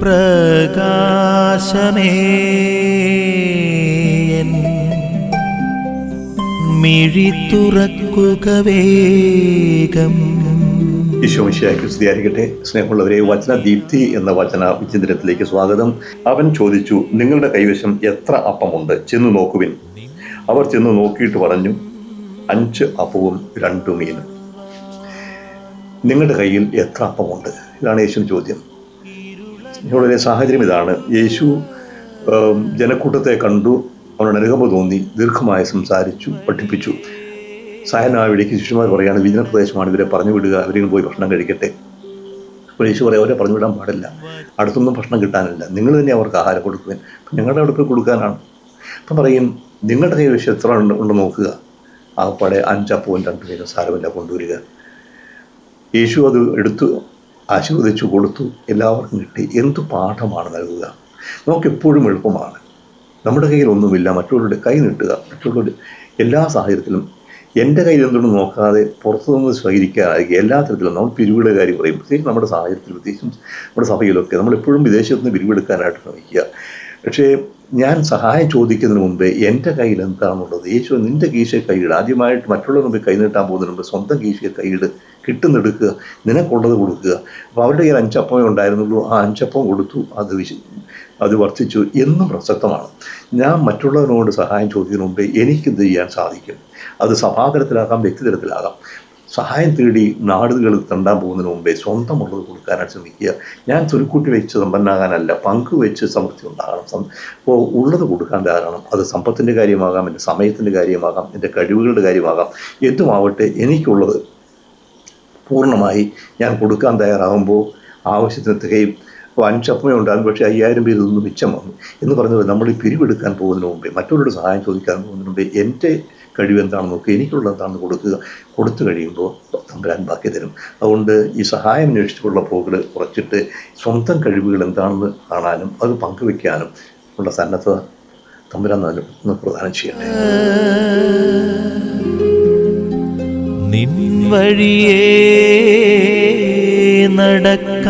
പ്രകാശമേ. മിഴി തുറക്കുക വേഗം. ഈശോമിശിയാക്കി സ്തുതിയായിരിക്കട്ടെ സ്നേഹമുള്ളവരെ വചന ദീപ്തി എന്ന വചന വിചിന്തനത്തിലേക്ക് സ്വാഗതം. അവൻ ചോദിച്ചു നിങ്ങളുടെ കൈവശം എത്ര അപ്പമുണ്ട്? ചെന്ന് നോക്കുവിൻ. അവർ ചെന്ന് നോക്കിയിട്ട് പറഞ്ഞു അഞ്ച് അപ്പവും രണ്ടു മീനും. നിങ്ങളുടെ കയ്യിൽ എത്ര അപ്പമുണ്ട്? ഇതാണ് യേശു ചോദ്യം. ഇവിടെ സാഹചര്യം ഇതാണ്. യേശു ജനക്കൂട്ടത്തെ കണ്ടു. അവനോട് അനുകമ്പ തോന്നി. ദീർഘമായി സംസാരിച്ചു പഠിപ്പിച്ചു. സായനാവിടേക്ക് ശിഷ്യന്മാർ വിജന പ്രദേശമാണ് ഇവരെ പറഞ്ഞു വിടുക. അവരെങ്കിലും പോയി ഭക്ഷണം കഴിക്കട്ടെ. അപ്പോൾ യേശു പറയാം അവരെ പറഞ്ഞു വിടാൻ പാടില്ല. അടുത്തൊന്നും ഭക്ഷണം കിട്ടാനില്ല. നിങ്ങൾ തന്നെ അവർക്ക് ആഹാരം കൊടുക്കുവാൻ. ഞങ്ങളുടെ അവിടെ കൊടുക്കാനാണ്. അപ്പം പറയും നിങ്ങളുടെ വിഷയം എത്ര ഉണ്ട്? ഉണ്ട് നോക്കുക. പടയെ അഞ്ചപ്പവും രണ്ട് പേരും സാരമില്ല കൊണ്ടുവരിക. യേശു അത് എടുത്തു. ആശീർവദിച്ചു കൊടുത്തു. എല്ലാവർക്കും കിട്ടി. എന്ത് പാഠമാണ് നൽകുക? നമുക്കെപ്പോഴും എളുപ്പമാണ്. നമ്മുടെ കയ്യിൽ ഒന്നുമില്ല. മറ്റുള്ളവരുടെ കൈ നീട്ടുക. മറ്റുള്ളവരുടെ എല്ലാ സാഹചര്യത്തിലും എന്റെ കയ്യിൽ എന്തുകൊണ്ട് നോക്കാതെ പുറത്തുനിന്ന് സ്വീകരിക്കാനായിരിക്കും. എല്ലാ തരത്തിലും നമ്മൾ പിരിവിയുടെ കാര്യം പറയും. പ്രത്യേകിച്ച് നമ്മുടെ സാഹചര്യത്തിൽ പ്രത്യേകിച്ചും നമ്മുടെ സഭയിലൊക്കെ. നമ്മളെപ്പോഴും വിദേശത്ത് നിന്ന് പിരിവെടുക്കാനായിട്ട് ശ്രമിക്കുക. പക്ഷേ ഞാൻ സഹായം ചോദിക്കുന്നതിന് മുമ്പേ എന്റെ കയ്യിൽ എന്താണുള്ളത്? യേശു നിന്റെ കീശയെ കൈയിട്. ആദ്യമായിട്ട് മറ്റുള്ളവർ മുമ്പ് കൈ നീട്ടാൻ പോകുന്നതിന് മുമ്പ് സ്വന്തം കീശയെ കൈയിട്. കിട്ടുന്നെടുക്കുക നിനക്കുള്ളത് കൊടുക്കുക. അപ്പോൾ അവരുടെ കയ്യിൽ അഞ്ചപ്പമേ ഉണ്ടായിരുന്നുള്ളൂ. ആ അഞ്ചപ്പം കൊടുത്തു. അത് വിശ അത് വർദ്ധിച്ചു. എന്നും പ്രസക്തമാണ്. ഞാൻ മറ്റുള്ളവരോട് സഹായം ചോദിക്കുന്നതിന് മുമ്പേ എനിക്കിത് ചെയ്യാൻ സാധിക്കും? അത് സഭാതലത്തിലാകാം വ്യക്തിതലത്തിലാകാം. സഹായം തേടി നാടുകൾ തണ്ടാൻ പോകുന്നതിന് മുമ്പേ സ്വന്തമുള്ളത് കൊടുക്കാനായിട്ട് ശ്രമിക്കുക. ഞാൻ തുരുക്കൂട്ടി വെച്ച് സമ്പന്നാകാനല്ല പങ്ക് വെച്ച് സമൃദ്ധി ഉണ്ടാകണം. അപ്പോൾ ഉള്ളത് കൊടുക്കാൻ ധാരാളം അത് സമ്പത്തിന്റെ കാര്യമാകാം എന്റെ സമയത്തിന്റെ കാര്യമാകാം എന്റെ കഴിവുകളുടെ കാര്യമാകാം. എന്തുമാവട്ടെ എനിക്കുള്ളത് പൂർണമായി ഞാൻ കൊടുക്കാൻ തയ്യാറാകുമ്പോൾ ആവശ്യത്തിന് തികയും വൻചപ്പമേ ഉണ്ടാകും. പക്ഷേ അയ്യായിരം പേര് ഇതൊന്നും മിച്ചം വന്നു. എന്ന് പറഞ്ഞത് നമ്മൾ പിരിവെടുക്കാൻ പോകുന്നതിന് മുമ്പേ മറ്റുള്ളവരുടെ സഹായം ചോദിക്കാൻ പോകുന്നതിന് മുമ്പേ എന്റെ കഴിവ് എന്താണെന്ന് നോക്കുക എനിക്കുള്ള എന്താണെന്ന് കൊടുക്കുക. കൊടുത്തു കഴിയുമ്പോൾ തമ്പുരാൻ ബാക്കി തരും. അതുകൊണ്ട് ഈ സഹായം അന്വേഷിച്ചുള്ള പോകൾ കുറച്ചിട്ട് സ്വന്തം കഴിവുകൾ എന്താണെന്ന് കാണാനും അത് പങ്കുവെക്കാനും ഉള്ള സന്നദ്ധത തമ്പുരാൻ നൽകുന്നു പ്രദാനം ചെയ്യട്ടെ. നിൻ നടക്ക